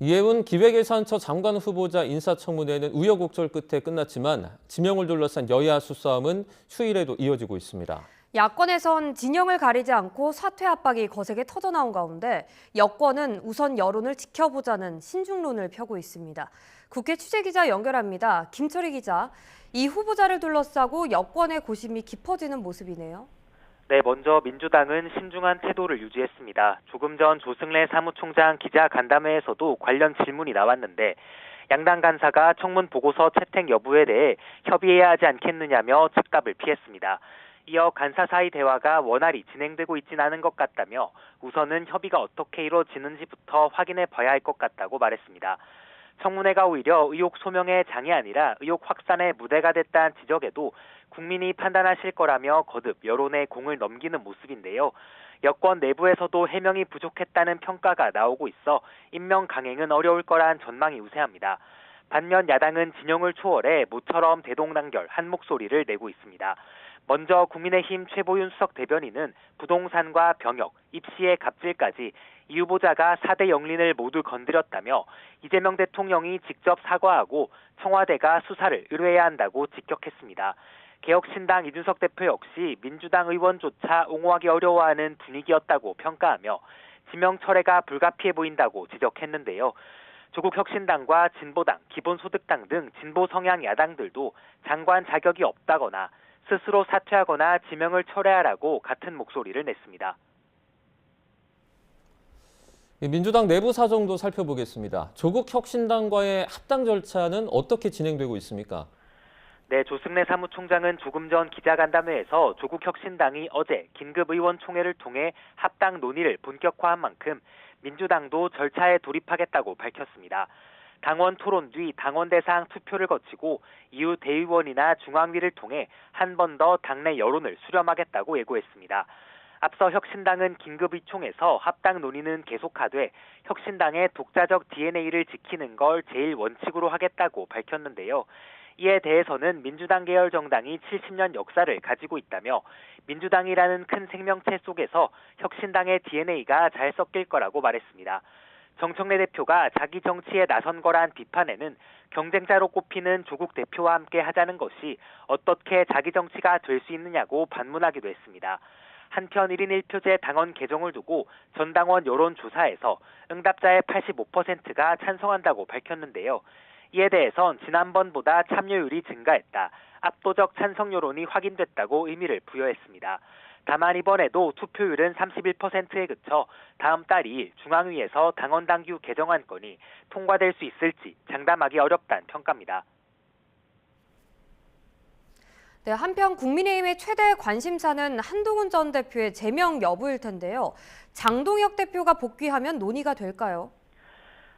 이해운 기획예산처 장관 후보자 인사청문회는 우여곡절 끝에 끝났지만 지명을 둘러싼 여야 수싸움은 휴일에도 이어지고 있습니다. 야권에선 진영을 가리지 않고 사퇴 압박이 거세게 터져나온 가운데 여권은 우선 여론을 지켜보자는 신중론을 펴고 있습니다. 국회 취재기자 연결합니다. 김철희 기자, 이 후보자를 둘러싸고 여권의 고심이 깊어지는 모습이네요. 네, 먼저 민주당은 신중한 태도를 유지했습니다. 조금 전 조승래 사무총장 기자 간담회에서도 관련 질문이 나왔는데 양당 간사가 청문 보고서 채택 여부에 대해 협의해야 하지 않겠느냐며 즉답을 피했습니다. 이어 간사 사이 대화가 원활히 진행되고 있진 않은 것 같다며 우선은 협의가 어떻게 이루어지는지부터 확인해 봐야 할 것 같다고 말했습니다. 청문회가 오히려 의혹 소명의 장이 아니라 의혹 확산의 무대가 됐다는 지적에도 국민이 판단하실 거라며 거듭 여론에 공을 넘기는 모습인데요. 여권 내부에서도 해명이 부족했다는 평가가 나오고 있어 임명 강행은 어려울 거란 전망이 우세합니다. 반면 야당은 진영을 초월해 모처럼 대동단결 한 목소리를 내고 있습니다. 먼저 국민의힘 최보윤 수석 대변인은 부동산과 병역, 입시의 갑질까지 이 후보자가 4대 영린을 모두 건드렸다며 이재명 대통령이 직접 사과하고 청와대가 수사를 의뢰해야 한다고 직격했습니다. 개혁신당 이준석 대표 역시 민주당 의원조차 옹호하기 어려워하는 분위기였다고 평가하며 지명 철회가 불가피해 보인다고 지적했는데요. 조국 혁신당과 진보당, 기본소득당 등 진보 성향 야당들도 장관 자격이 없다거나 스스로 사퇴하거나 지명을 철회하라고 같은 목소리를 냈습니다. 민주당 내부 사정도 살펴보겠습니다. 조국 혁신당과의 합당 절차는 어떻게 진행되고 있습니까? 네, 조승래 사무총장은 조금 전 기자간담회에서 조국 혁신당이 어제 긴급 의원총회를 통해 합당 논의를 본격화한 만큼 민주당도 절차에 돌입하겠다고 밝혔습니다. 당원 토론 뒤 당원 대상 투표를 거치고 이후 대의원이나 중앙위를 통해 한 번 더 당내 여론을 수렴하겠다고 예고했습니다. 앞서 혁신당은 긴급의총에서 합당 논의는 계속하되 혁신당의 독자적 DNA를 지키는 걸 제일 원칙으로 하겠다고 밝혔는데요. 이에 대해서는 민주당 계열 정당이 70년 역사를 가지고 있다며 민주당이라는 큰 생명체 속에서 혁신당의 DNA가 잘 섞일 거라고 말했습니다. 정청래 대표가 자기 정치에 나선 거란 비판에는 경쟁자로 꼽히는 조국 대표와 함께 하자는 것이 어떻게 자기 정치가 될 수 있느냐고 반문하기도 했습니다. 한편 1인 1표제 당원 개정을 두고 전당원 여론조사에서 응답자의 85%가 찬성한다고 밝혔는데요. 이에 대해선 지난번보다 참여율이 증가했다. 압도적 찬성 여론이 확인됐다고 의미를 부여했습니다. 다만 이번에도 투표율은 31%에 그쳐 다음 달 2일 중앙위에서 당원당규 개정안건이 통과될 수 있을지 장담하기 어렵다는 평가입니다. 네, 한편 국민의힘의 최대 관심사는 한동훈 전 대표의 제명 여부일 텐데요. 장동혁 대표가 복귀하면 논의가 될까요?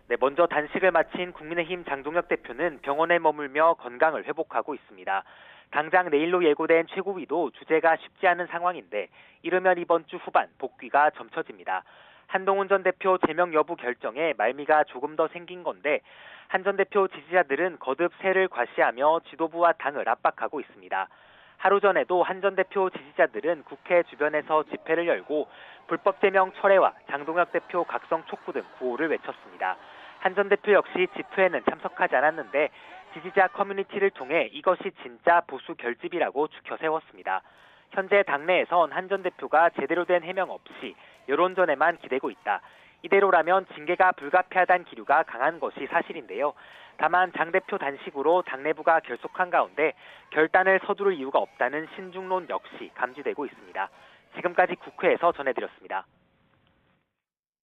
네, 먼저 단식을 마친 국민의힘 장동혁 대표는 병원에 머물며 건강을 회복하고 있습니다. 당장 내일로 예고된 최고위도 주제가 쉽지 않은 상황인데 이르면 이번 주 후반 복귀가 점쳐집니다. 한동훈 전 대표 제명 여부 결정에 말미가 조금 더 생긴 건데 한 전 대표 지지자들은 거듭 세를 과시하며 지도부와 당을 압박하고 있습니다. 하루 전에도 한 전 대표 지지자들은 국회 주변에서 집회를 열고 불법 제명 철회와 장동혁 대표 각성 촉구 등 구호를 외쳤습니다. 한 전 대표 역시 집회에는 참석하지 않았는데 지지자 커뮤니티를 통해 이것이 진짜 보수 결집이라고 추켜 세웠습니다. 현재 당내에선 한 전 대표가 제대로 된 해명 없이 여론전에만 기대고 있다. 이대로라면 징계가 불가피하다는 기류가 강한 것이 사실인데요. 다만 장 대표 단식으로 당내부가 결속한 가운데 결단을 서두를 이유가 없다는 신중론 역시 감지되고 있습니다. 지금까지 국회에서 전해드렸습니다.